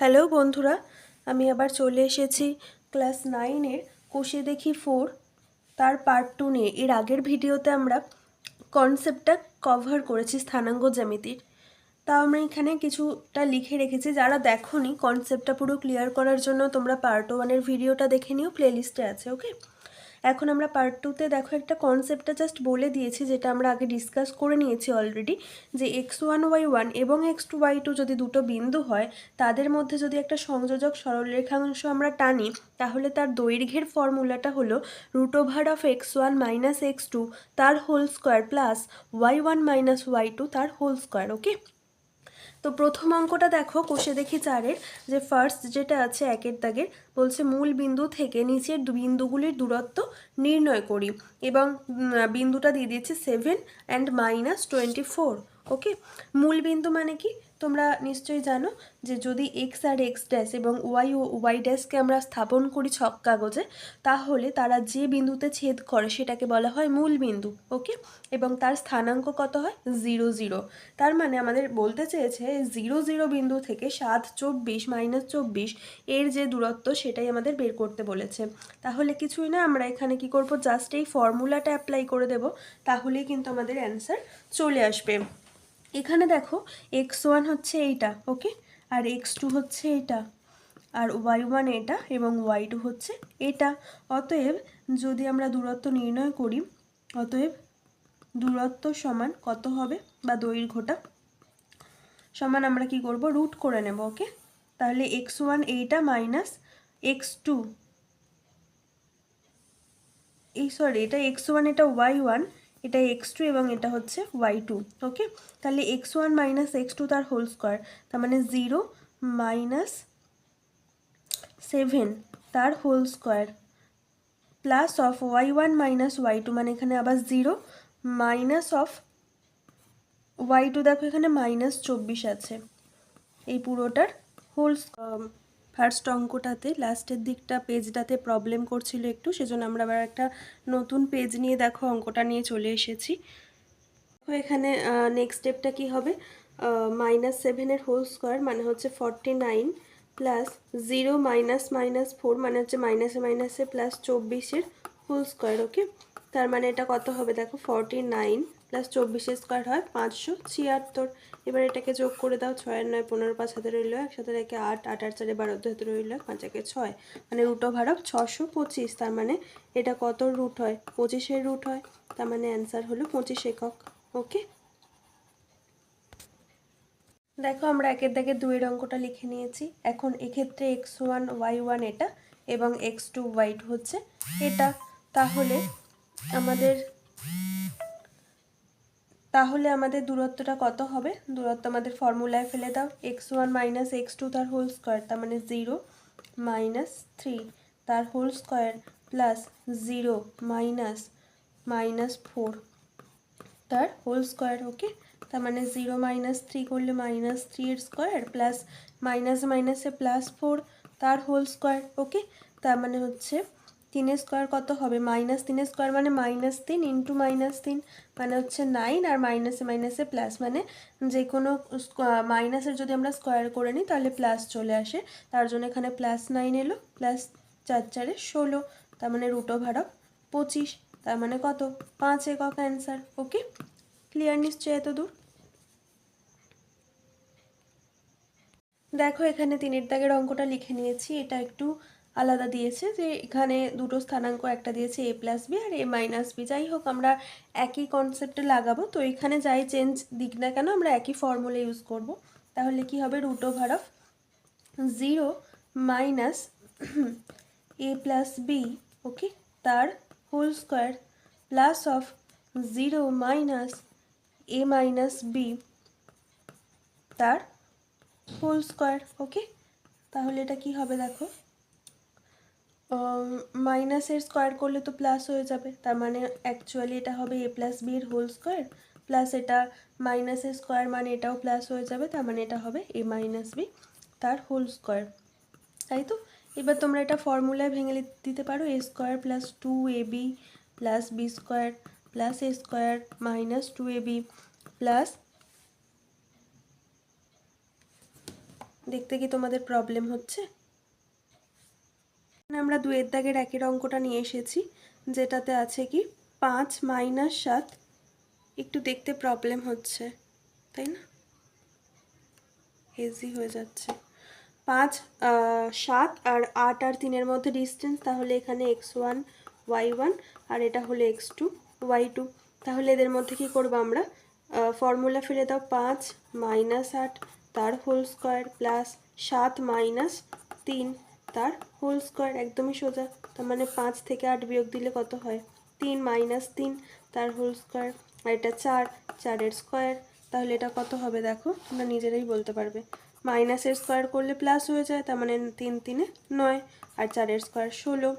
Hello বন্ধুরা, আমি আবার চলে এসেছি ক্লাস নাইনের কোষে দেখি ফোর। তার পার্ট টু নিয়ে। এর আগের ভিডিওতে আমরা কনসেপ্টটা কভার করেছি স্থানাঙ্গ জ্যামিতির। তা আমরা এখানে কিছুটা লিখে রেখেছি। যারা দেখোনি কনসেপ্টটা পুরো ক্লিয়ার করার জন্য তোমরা পার্ট ওয়ানের ভিডিওটা দেখে নিও প্লেলিস্টে আছে ওকে এখন আমরা পার্ট টুতে দেখো, একটা কনসেপ্টটা জাস্ট বলে দিয়েছি, যেটা আমরা আগে ডিসকাস করে নিয়েছি অলরেডি যে এক্স ওয়ান ওয়াই ওয়ান এবং এক্স টু ওয়াই টু যদি দুটো বিন্দু হয়, তাদের মধ্যে যদি একটা সংযোজক সরলরেখাংশ আমরা টানি, তাহলে তার দৈর্ঘ্যের ফর্মুলাটা হলো root over of X one minus X two তার whole square plus Y one minus Y two তার হোল স্কোয়ার ওকে তো প্রথম অঙ্কটা দেখো, কোষে দেখি চারের, যে ফার্স্ট যেটা আছে একের দাগের, বলছে মূল বিন্দু থেকে নিচের বিন্দুগুলির দূরত্ব নির্ণয় করি। এবং বিন্দুটা দিয়ে দিয়েছে seven and minus twenty four okay মূল বিন্দু মানে কি? তোমরা নিশ্চয়ই জানো যে যদি এক্স আর এক্স ড্যাশ এবং ওয়াই ও ওয়াই ড্যাশকে আমরা স্থাপন করি ছক কাগজে, তাহলে তারা যে বিন্দুতে ছেদ করে সেটাকে বলা হয় মূল বিন্দু ওকে এবং তার স্থানাঙ্ক কত হয়? জিরো জিরো তার মানে আমাদের বলতে চেয়েছে জিরো জিরো বিন্দু থেকে সাত, চব্বিশ মাইনাস চব্বিশ, এর যে দূরত্ব সেটাই আমাদের বের করতে বলেছে। তাহলে কিছুই না, আমরা এখানে কি করব? জাস্ট এই ফর্মুলাটা অ্যাপ্লাই করে দেব, তাহলেই কিন্তু আমাদের অ্যান্সার চলে আসবে। এখানে দেখো এক্স ওয়ান হচ্ছে এইটা ওকে আর এক্স টু হচ্ছে এটা, আর ওয়াই ওয়ান এটা এবং ওয়াই টু হচ্ছে এটা। অতএব যদি আমরা দূরত্ব নির্ণয় করি, অতএব দূরত্ব সমান কত হবে বা দৈর্ঘ্যটা? সমান আমরা কি করব? রুট করে নেব ওকে তাহলে এক্স ওয়ান এইটা মাইনাস এক্স টু এই সরি এটা এক্স ওয়ান এটা ওয়াই ওয়ান এটা এক্স টু এবং এটা হচ্ছে ওয়াই টু ওকে তাহলে X one minus X two তার হোল স্কোয়ার তার মানে জিরো মাইনাস সেভেন তার whole square plus of Y one minus Y two মানে এখানে আবার zero minus of Y two দেখো এখানে মাইনাস চব্বিশ আছে, এই পুরোটার হোল ফার্স্ট অঙ্কটাতে লাস্টের দিকটা পেজটাতে প্রবলেম করছিল একটু, সেজন্য আমরা আবার একটা নতুন পেজ নিয়ে দেখো অঙ্কটা নিয়ে চলে এসেছি। দেখো এখানে নেক্সট স্টেপটা কি হবে? মাইনাস সেভেনের হোল স্কোয়ার মানে হচ্ছে forty nine plus zero minus minus four মানে হচ্ছে মাইনাসে মাইনাসে প্লাস চব্বিশের হোল স্কোয়ার ওকে তার মানে এটা কত হবে? দেখো ফর্টি নাইন প্লাস চব্বিশের স্কোয়ার হয় পাঁচশো ছিয়াত্তর। এবার এটাকে যোগ করে দাও, ছয়ের নয় পনেরো, পাঁচ হাতে রইল একসাথে রেখে আট আট আট চারে বারো হাতে রইল পাঁচ একে ছয়। মানে রুট অফ ছশো পঁচিশ, তার মানে এটা কত রুট হয়? পঁচিশের রুট হয়, তার মানে অ্যান্সার হলো পঁচিশ একক ওকে দেখো আমরা একের দাগে দুইয়ের অঙ্কটা লিখে নিয়েছি। এখন এক্ষেত্রে এক্স ওয়ান ওয়াই ওয়ান এটা এবং এক্স টু ওয়াই হচ্ছে এটা। তাহলে আমাদের তাহলে আমাদের দূরত্বটা কত হবে? দূরত্ব আমাদের ফর্মুলায় ফেলে দাও। X one minus X two তার হোল স্কোয়ার তার মানে জিরো মাইনাস থ্রি তার whole square plus zero minus minus four তার হোল স্কোয়ার ওকে তার মানে জিরো মাইনাস থ্রি করলে মাইনাস থ্রি এর স্কোয়ার প্লাস মাইনাস মাইনাসে প্লাস ফোর তার হোল স্কোয়ার ওকে তার মানে হচ্ছে তিনের স্কোয়ার কত হবে? মাইনাস তিনের স্কোয়ার মানে মাইনাস তিন ইন্টু মাইনাস তিন মানে হচ্ছে নাইন আর মাইনাসে মাইনাসে প্লাস মানে যে কোনো মাইনাসের যদি আমরা স্কোয়ার করে নিই, তাহলে প্লাস চলে আসে। তার জন্য এখানে প্লাস নাইন এলো প্লাস চার চারে ষোলো, তার মানে রুট ওভার পঁচিশ, তার মানে কত? পাঁচ একক অ্যান্সার ওকে ক্লিয়ার নিশ্চয় এত দূর দেখো এখানে তিনের দাগের অঙ্কটা লিখে নিয়েছি, এটা একটু আলাদা দিয়েছে যে এখানে দুটো স্থানাঙ্ক, একটা দিয়েছে এ প্লাস বি আর এ মাইনাস বি যাই হোক, আমরা একই কনসেপ্টে লাগাবো। তো এখানে যাই চেঞ্জ দিক না কেন, আমরা একই ফর্মুলা ইউজ করব। তাহলে কি হবে? Root over of zero minus A plus B okay তার whole square plus of zero minus A minus B তার হোল স্কোয়ার ওকে তাহলে এটা কি হবে দেখো? মাইনাসের স্কোয়ার করলে তো প্লাস হয়ে যাবে। তার মানে অ্যাকচুয়ালি এটা হবে এ প্লাস বির হোল স্কোয়ার প্লাস এটা মাইনাসের স্কোয়ার মানে এটাও প্লাস হয়ে যাবে, তার মানে এটা হবে এ মাইনাস বি তার হোল স্কোয়ার তাই তো? এবার তোমরা এটা ফর্মুলায় ভেঙে দিতে পারো A square plus two A B plus B square plus A square minus two A B plus দেখতে কি তোমাদের প্রবলেম হচ্ছে? আমরা দুয়ের দাগের একের অঙ্কটা নিয়ে এসেছি, যেটাতে আছে কি পাঁচ মাইনাস সাত, একটু দেখতে প্রবলেম হচ্ছে, তাই না? হেজি হয়ে যাচ্ছে। পাঁচ সাত আর আট আর তিনের মধ্যে ডিস্টেন্স তাহলে এখানে এক্স ওয়ান ওয়াই ওয়ান আর এটা হলো এক্স টু ওয়াই টু তাহলে এদের মধ্যে কি করব আমরা? ফর্মুলা ফেলে দাও, পাঁচ মাইনাস আট, তার হোল স্কোয়ার প্লাস সাত মাইনাস তিন। তার হোল স্কোয়ার একদমই সোজা। তার মানে পাঁচ থেকে আট বিয়োগ দিলে কত হয়? তিন মাইনাস তিন, তার হোল স্কোয়ার আর এটা চার, চারের স্কোয়ার তাহলে এটা কত হবে দেখো? তোমরা নিজেরাই বলতে পারবে। মাইনাসের স্কোয়ার করলে প্লাস হয়ে যায়, তার মানে তিন তিনে নয়। আর চারের স্কোয়ার ষোলো,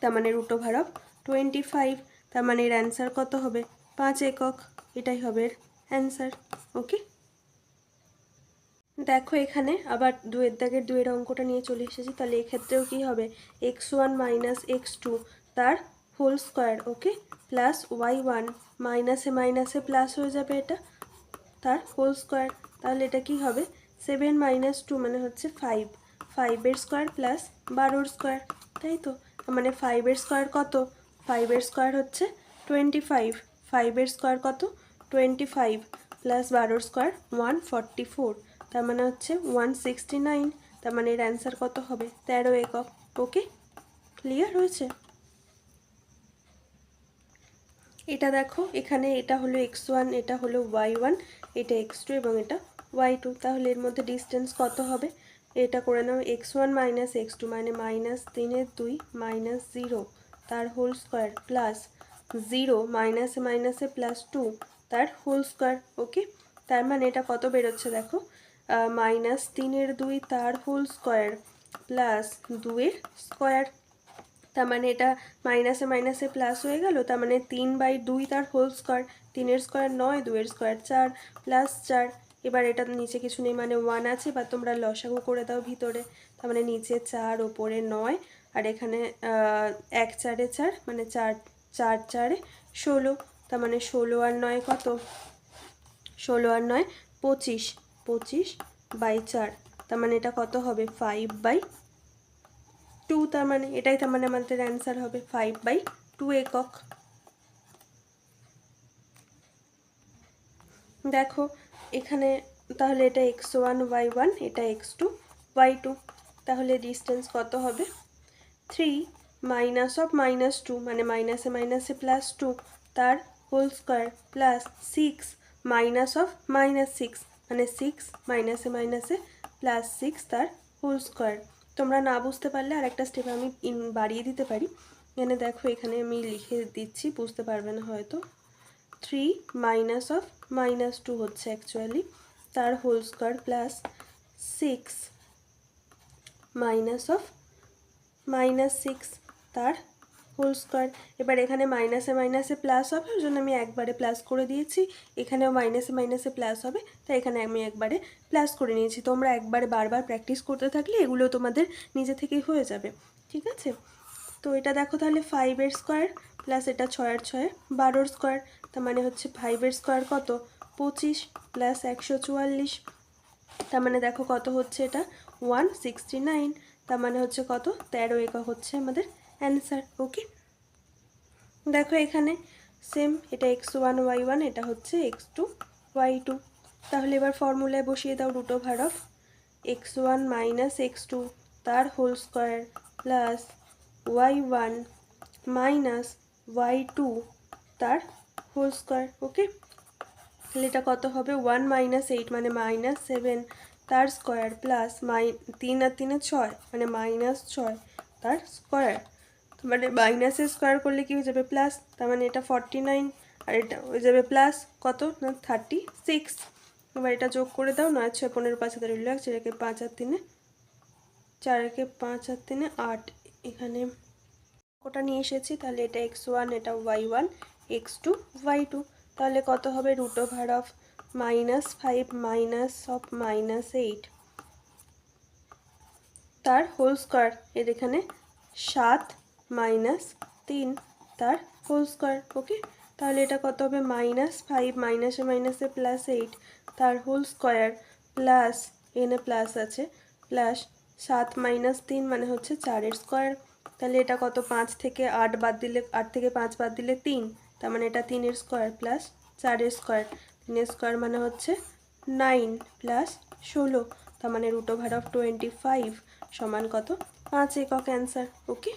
তার মানে root over of twenty five তার মানে এর অ্যান্সার কত হবে? পাঁচ একক। এটাই হবে এর অ্যান্সার ওকে দেখো এখানে, আবার দুয়ের দাগের দুয়ের অঙ্কটা নিয়ে চলে এসেছি, তাহলে এক্ষেত্রেও কি হবে? X one minus X two তার whole square okay plus Y one মাইনাসে মাইনাসে প্লাস হয়ে যাবে এটা, তার হোল স্কোয়ার তাহলে এটা কি হবে? সেভেন মাইনাস টু মানে হচ্ছে ফাইভ ফাইভের স্কোয়ার প্লাস বারোর স্কোয়ার তাই তো? মানে ফাইভের স্কোয়ার কত? ফাইভের স্কোয়ার হচ্ছে টোয়েন্টি ফাইভ ফাইভের স্কোয়ার কত? টোয়েন্টি ফাইভ প্লাস বারোর স্কোয়ার ওয়ান ফর্টি ফোর তার মানে হচ্ছে ওয়ান সিক্সটি নাইন তার মানে এর অ্যান্সার কত হবে? তেরো একক। ওকে ক্লিয়ার হয়েছে? এটা দেখো, এখানে এটা হলো এক্স ওয়ান এটা হলো ওয়াই ওয়ান এটা এক্স টু এবং এটা ওয়াই টু তাহলে এর মধ্যে ডিস্টেন্স কত হবে? এটা করে নাও X one minus X two মানে মাইনাস তিনের দুই মাইনাস জিরো তার হোল স্কোয়ার প্লাস জিরো মাইনাসে মাইনাসে প্লাস টু তার হোল স্কোয়ার ওকে তার মানে এটা কত বেরোচ্ছে দেখো? মাইনাস তিনের দুই তার হোল স্কোয়ার প্লাস দুয়ের স্কোয়ার তার মানে এটা মাইনাসে মাইনাসে প্লাস হয়ে গেল, তার মানে তিন বাই দুই তার হোল স্কোয়ার তিনের স্কোয়ার নয় দুয়ের স্কোয়ার চার প্লাস চার। এবার এটা নিচে কিছু নেই মানে ওয়ান আছে বা তোমরা লসাগু করে দাও ভিতরে। তার মানে নিচে চার, ওপরে নয়, আর এখানে এক চারে চার মানে চার চার চারে ষোলো। তার মানে ষোলো আর নয় কত? ষোলো আর নয়, পঁচিশ। পঁচিশ বাই চার, তার মানে এটা কত হবে? ফাইভ বাই টু তার মানে এটাই তার মানে আমাদের অ্যান্সার হবে ফাইভ বাই টু একক। দেখো, এখানে তাহলে এটা এক্স ওয়ান ওয়াই ওয়ান এটা এক্স টু ওয়াই টু তাহলে ডিস্টেন্স কত হবে? Three minus of minus two মানে মাইনাসে মাইনাসে প্লাস টু তার whole square plus six minus of minus six মানে সিক্স মাইনাসে মাইনাসে প্লাস সিক্স তার হোল স্কোয়ার তোমরা না বুঝতে পারলে আরেকটা স্টেপ আমি বাড়িয়ে দিতে পারি। এখানে দেখো, এখানে আমি লিখে দিচ্ছি, বুঝতে পারবে না হয়তো। Three minus of minus two হচ্ছে অ্যাকচুয়ালি তার whole square plus six minus of minus six তার হোল স্কোয়ার এবার এখানে মাইনাসে মাইনাসে প্লাস হবে ওই জন্য আমি একবারে প্লাস করে দিয়েছি। এখানেও মাইনাসে মাইনাসে প্লাস হবে, তাই এখানে আমি একবারে প্লাস করে নিয়েছি। তোমরা একবারে বারবার প্র্যাকটিস করতে থাকলে এগুলো তোমাদের নিজে থেকেই হয়ে যাবে, ঠিক আছে? তো এটা দেখো তাহলে ফাইভের স্কোয়ার প্লাস এটা ছয়ের ছয় বারোর স্কোয়ার তার মানে হচ্ছে ফাইভের স্কোয়ার কত? পঁচিশ প্লাস একশো চুয়াল্লিশ, তার মানে দেখো কত হচ্ছে এটা? ওয়ান সিক্সটি নাইন তার মানে হচ্ছে কত? তেরো একক হচ্ছে আমাদের অ্যান্সার, ওকে? দেখো এখানে সেম এটা এক্স ওয়ান ওয়াই ওয়ান এটা হচ্ছে এক্স টু ওয়াই টু তাহলে এবার ফর্মুলায় বসিয়ে দাও root over of X one minus X two তার whole square plus Y one minus Y two তার হোল স্কোয়ার ওকে? তাহলে এটা কত হবে? ওয়ান মাইনাস এইট মানে মাইনাস সেভেন তার স্কোয়ার প্লাস মাই তিন আর তিনে ছয় মানে মাইনাস ছয়, তার স্কোয়ার মানে মাইনাসের স্কোয়ার করলে কি হয়ে যাবে প্লাস তার মানে এটা ফর্টি নাইন আর এটা হয়ে যাবে প্লাস কত? না থার্টি সিক্স এবার এটা যোগ করে দাও, নয় ছয় পনেরো পাঁচ হাজার উল্লেখ যেটাকে পাঁচ আর তিনে চারকে পাঁচ আর তিনে আট। এখানে ওটা নিয়ে এসেছি? তাহলে এটা এক্স ওয়ান এটা Y one X two Y two তাহলে কত হবে? Root over of minus five minus of minus eight তার হোল স্কোয়ার এর এখানে সাত মাইনাস তিন, তার হোল স্কোয়ার ওকে তাহলে এটা কত হবে? মাইনাস ফাইভ মাইনাসে মাইনাসে প্লাস এইট তার হোল স্কোয়ার প্লাস এখানে প্লাস আছে প্লাস সাত মাইনাস তিন মানে হচ্ছে চারের স্কোয়ার তাহলে এটা কত? পাঁচ থেকে আট বাদ দিলে, আট থেকে পাঁচ বাদ দিলে তিন, তার মানে এটা তিনের স্কোয়ার প্লাস চারের স্কোয়ার তিনের স্কোয়ার মানে হচ্ছে নাইন প্লাস ষোলো, তার মানে root over of twenty five সমান কত? পাঁচ একক অ্যান্সার ওকে